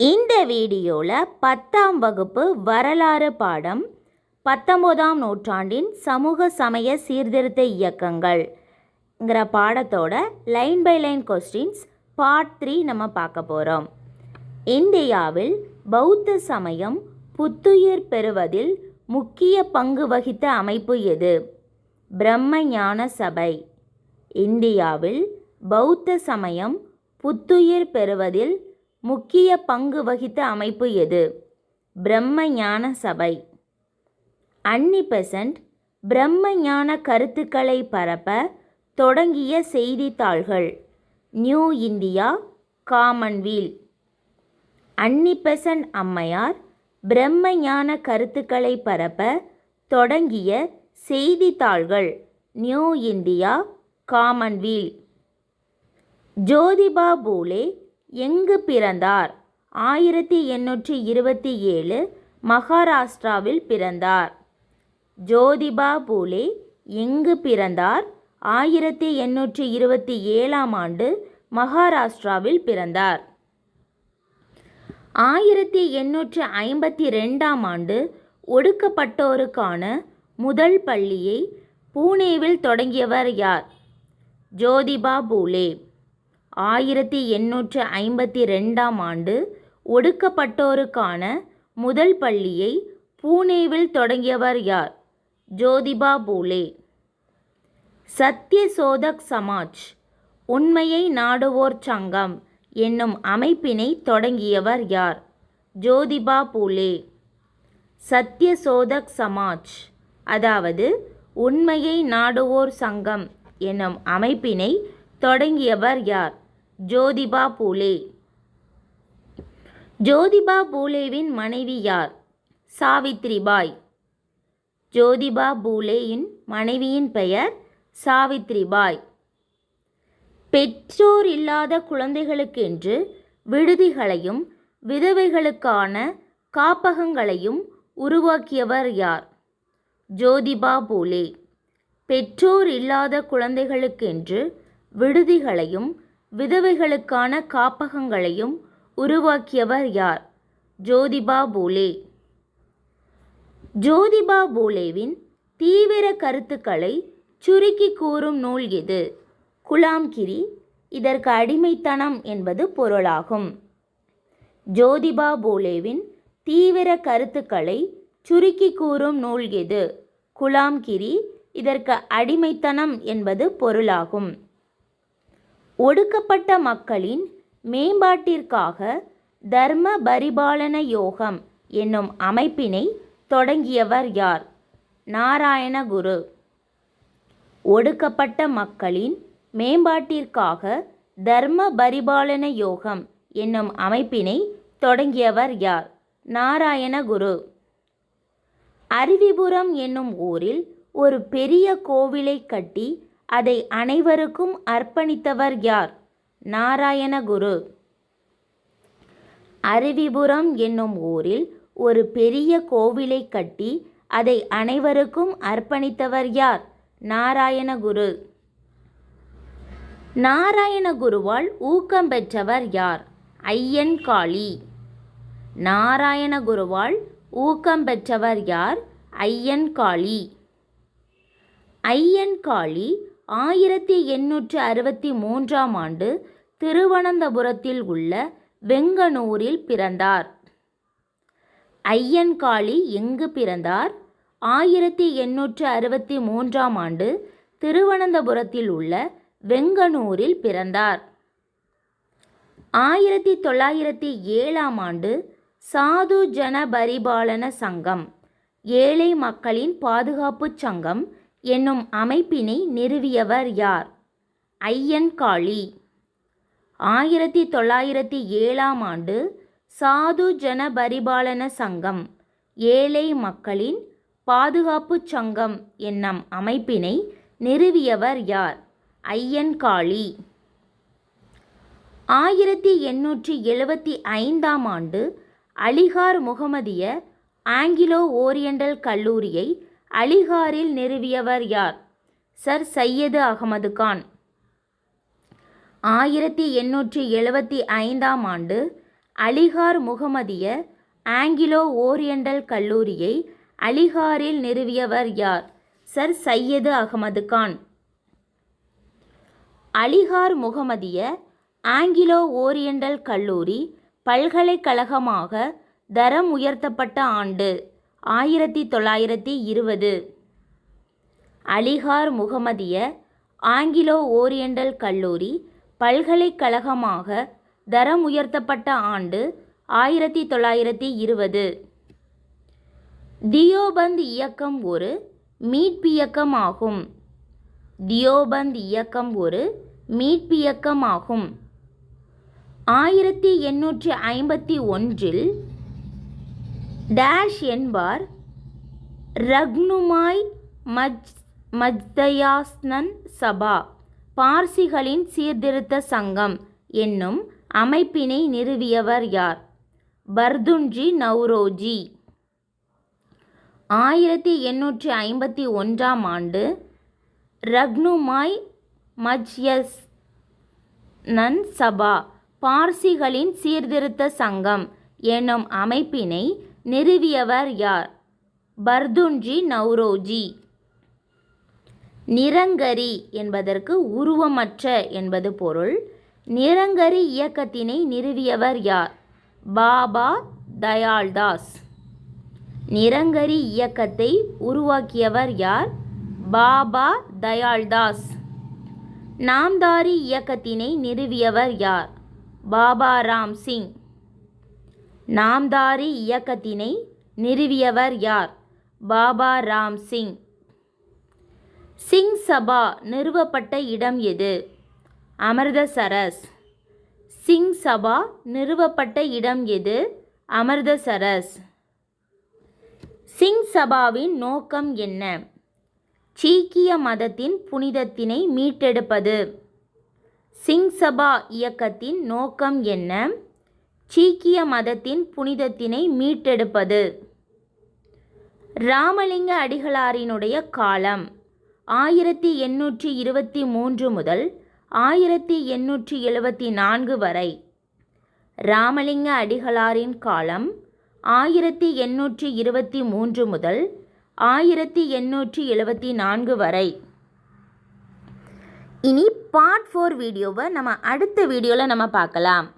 இந்த வீடியோவில் பத்தாம் வகுப்பு வரலாறு பாடம் பத்தொம்போதாம் நூற்றாண்டின் சமூக சமய சீர்திருத்த இயக்கங்கள்ங்கிற பாடத்தோட line by line questions part three நம்ம பார்க்க போகிறோம் இந்தியாவில் பௌத்த சமயம் புத்துயிர் பெறுவதில் முக்கிய பங்கு வகித்த அமைப்பு எது? பிரம்ம ஞான சபை. இந்தியாவில் பௌத்த சமயம் புத்துயிர் பெறுவதில் முக்கிய பங்கு வகித்த அமைப்பு எது? பிரம்ம ஞான சபை. அன்னி பெசன்ட் பிரம்ம ஞான கருத்துக்களை பரப்ப தொடங்கிய செய்தித்தாள்கள். New India Commonweal. Annie Besant அம்மையார் பிரம்ம ஞான கருத்துக்களை பரப்ப தொடங்கிய செய்தித்தாள்கள். New India Commonweal. Jyotiba Phule எங்கு பிறந்தார்? ஆயிரத்தி எண்ணூற்றி இருபத்தி ஏழு மகாராஷ்டிராவில் பிறந்தார். ஜோதிபா பூலே எங்கு பிறந்தார்? ஆயிரத்தி எண்ணூற்றி இருபத்தி ஏழாம் ஆண்டு மகாராஷ்டிராவில் பிறந்தார். ஆயிரத்தி எண்ணூற்று ஐம்பத்தி ரெண்டாம் ஆண்டு ஒடுக்கப்பட்டோருக்கான முதல் பள்ளியை பூனேவில் தொடங்கியவர் யார்? ஜோதிபா பூலே. ஆயிரத்தி எண்ணூற்று ஐம்பத்தி ரெண்டாம் ஆண்டு ஒடுக்கப்பட்டோருக்கான முதல் பள்ளியை பூனேவில் தொடங்கியவர் யார்? ஜோதிபா பூலே. சத்ய சோதக் சமாஜ் உண்மையை நாடுவோர் சங்கம் என்னும் அமைப்பினை தொடங்கியவர் யார்? ஜோதிபா பூலே. சத்ய சோதக் சமாஜ் அதாவது உண்மையை நாடுவோர் சங்கம் என்னும் அமைப்பினை தொடங்கியவர் யார்? ஜோதிபா பூலே. ஜோதிபா பூலேவின் மனைவி யார்? சாவித்ரிபாய் ஜோதிபா பூலேயின் மனைவியின் பெயர் சாவித்ரிபாய் பெற்றோர் இல்லாத குழந்தைகளுக்கென்று விடுதிகளையும் விதவைகளுக்கான காப்பகங்களையும் உருவாக்கியவர் யார்? ஜோதிபா பூலே. பெற்றோர் இல்லாத குழந்தைகளுக்கென்று விடுதிகளையும் விதவைகளுக்கான காப்பகங்களையும் உருவாக்கியவர் யார்? ஜோதிபா பூலே. ஜோதிபா பூலேவின் தீவிர கருத்துக்களை சுருக்கி கூறும் நூல் எது? குலாம்கிரி இதற்கு அடிமைத்தனம் என்பது பொருளாகும். ஜோதிபா பூலேவின் தீவிர கருத்துக்களை சுருக்கி கூறும் நூல் எது? குலாம்கிரி இதற்கு அடிமைத்தனம் என்பது பொருளாகும். ஒடுக்கப்பட்ட மக்களின் மேம்பாட்டிற்காக தர்ம பரிபாலன யோகம் என்னும் அமைப்பினை தொடங்கியவர் யார்? நாராயணகுரு ஒடுக்கப்பட்ட மக்களின் மேம்பாட்டிற்காக தர்ம பரிபாலன யோகம் என்னும் அமைப்பினை தொடங்கியவர் யார்? நாராயணகுரு அருவிபுரம் என்னும் ஊரில் ஒரு பெரிய கோவிலை கட்டி அதை அனைவருக்கும் அர்ப்பணித்தவர் யார்? நாராயணகுரு. அருவிபுரம் என்னும் ஊரில் ஒரு பெரிய கோவிலை கட்டி அதை அனைவருக்கும் அர்ப்பணித்தவர் யார்? நாராயணகுரு. நாராயணகுருவால் ஊக்கம் பெற்றவர் யார்? ஐயன் காளி. நாராயணகுருவால் ஊக்கம் பெற்றவர் யார்? ஐயன் காளி. ஐயன் காளி ஆயிரத்தி எண்ணூற்று அறுபத்தி மூன்றாம் ஆண்டு திருவனந்தபுரத்தில் உள்ள வெங்கனூரில் பிறந்தார். ஐயன்காளி எங்கு பிறந்தார்? ஆயிரத்தி எண்ணூற்று அறுபத்தி மூன்றாம் ஆண்டு திருவனந்தபுரத்தில் உள்ள வெங்கனூரில் பிறந்தார். ஆயிரத்தி தொள்ளாயிரத்தி ஏழாம் ஆண்டு சாது ஜன பரிபாலன சங்கம் ஏழை மக்களின் பாதுகாப்பு சங்கம் என்னும் அமைப்பினை நிறுவியவர் யார்? ஐயன் காளி. ஆயிரத்தி தொள்ளாயிரத்தி ஏழாம் ஆண்டு சாது ஜன பரிபாலன சங்கம் ஏழை மக்களின் பாதுகாப்பு சங்கம் என்னும் அமைப்பினை நிறுவியவர் யார்? ஐயன் காளி. ஆயிரத்தி எண்ணூற்றி எழுபத்தி ஐந்தாம் ஆண்டு அலிகார் முகமதிய ஆங்கிலோ ஓரியண்டல் கல்லூரியை அலிகாரில் நிறுவியவர் யார்? சர் சையது அகமது கான். ஆயிரத்தி எண்ணூற்றி எழுபத்தி ஐந்தாம் ஆண்டு அலிகார் முகமதிய ஆங்கிலோ ஓரியண்டல் கல்லூரியை அலிகாரில் நிறுவியவர் யார்? சர் சையது அகமது கான். அலிகார் முகமதிய ஆங்கிலோ ஓரியண்டல் கல்லூரி பல்கலைக்கழகமாக தரம் உயர்த்தப்பட்ட ஆண்டு. ஆயிரத்தி தொள்ளாயிரத்தி இருபது. அலிகார் முகமதிய ஆங்கிலோ ஓரியண்டல் கல்லூரி பல்கலைக்கழகமாக தரம் உயர்த்தப்பட்ட ஆண்டு ஆயிரத்தி தொள்ளாயிரத்தி இருபது. தியோபந்த் இயக்கம் ஒரு மீட்பியக்கம் ஆகும் தியோபந்த் இயக்கம் ஒரு மீட்பியக்கம் ஆகும் ஆயிரத்தி எண்ணூற்றி ஐம்பத்தி ஒன்றில் டேஷ் என்பார் ரக்னுமாய் மஜ் மஜ்தயாஸ்னன் சபா பார்சிகளின் சீர்திருத்த சங்கம் என்னும் அமைப்பினை நிறுவியவர் யார்? பர்துன்ஜி நவ்ரோஜி ஆயிரத்தி எண்ணூற்றி ஐம்பத்தி ஒன்றாம் ஆண்டு ரக்னுமாய் மஜ்யஸ் நன் சபா பார்சிகளின் சீர்திருத்த சங்கம் என்னும் அமைப்பினை நிறுவியவர் யார்? பர்துன்ஜி நவ்ரோஜி நிரங்கரி என்பதற்கு உருவமற்ற என்பது பொருள். நிரங்கரி இயக்கத்தினை நிறுவியவர் யார்? பாபா தயாள்தாஸ். நிரங்கரி இயக்கத்தை உருவாக்கியவர் யார்? பாபா தயாள்தாஸ். நாம்தாரி இயக்கத்தினை நிறுவியவர் யார்? பாபா ராம் சிங். நாம்தாரி இயக்கத்தினை நிறுவியவர் யார்? பாபா ராம் சிங். சிங் சபா நிறுவப்பட்ட இடம் எது? அமிர்தசரஸ். சிங் சபா நிறுவப்பட்ட இடம் எது? அமிர்தசரஸ். சிங் சபாவின் நோக்கம் என்ன? சீக்கிய மதத்தின் புனிதத்தினை மீட்டெடுப்பது. சிங் சபா இயக்கத்தின் நோக்கம் என்ன? சீக்கிய மதத்தின் புனிதத்தினை மீட்டெடுப்பது. ராமலிங்க அடிகளாரினுடைய காலம் ஆயிரத்தி எண்ணூற்றி இருபத்தி மூன்று முதல் ஆயிரத்தி எண்ணூற்றி எழுபத்தி நான்கு வரை. ராமலிங்க அடிகளாரின் காலம் ஆயிரத்தி எண்ணூற்றி இருபத்தி மூன்று முதல் ஆயிரத்தி எண்ணூற்றி எழுபத்தி நான்கு வரை. இனி பார்ட் ஃபோர் வீடியோவை நம்ம அடுத்த வீடியோவில் நம்ம பார்க்கலாம்.